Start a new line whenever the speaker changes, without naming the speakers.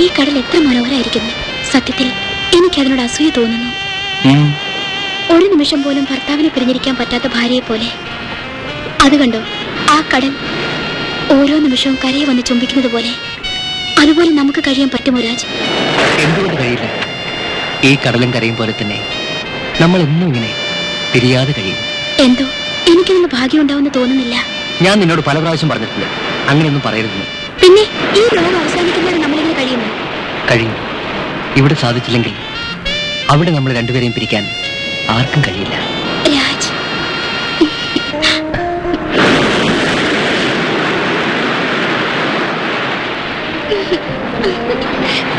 ഈ കടൽ എത്ര മനോഹരായിരിക്കുന്നു. സത്യത്തിൽ എനിക്ക് അതിനോട് അസൂയ തോന്നുന്നു. ഒരു നിമിഷം പോലും ഭർത്താവിനെ പിരിഞ്ഞിരിക്കാൻ പറ്റാത്ത ഭാര്യയെ പോലെ. അത് കണ്ടോ ആ കടൽ ഓരോ നിമിഷവും കരയെ വന്ന് ചുംബിക്കുന്നത് പോലെ. അതുപോലെ നമുക്ക് കഴിയാൻ പറ്റുമോ രാജ്?
എന്തുകൊണ്ട് കഴിയില്ല? ഈ കടലും കരയും പോലെ തന്നെ നമ്മൾ എന്നും ഇങ്ങനെ പിരിയാതെ കഴിയും.
എന്തോ എനിക്കതിന് ഭാഗ്യം ഉണ്ടാവുമെന്ന് തോന്നുന്നില്ല.
ഞാൻ നിന്നോട് പല പ്രാവശ്യം പറഞ്ഞിട്ടുണ്ട്. അങ്ങനെയൊന്നും പറയരുതെന്ന്.
പിന്നെ ഈ ലോകം അവസാനിക്കുന്നവരെ നമ്മളിങ്ങനെ കഴിയുന്നു?
കഴിയും. ഇവിടെ സാധിച്ചില്ലെങ്കിൽ അവിടെ നമ്മൾ രണ്ടുപേരെയും പിരിക്കാൻ ആർക്കും കഴിയില്ല.
Thank you.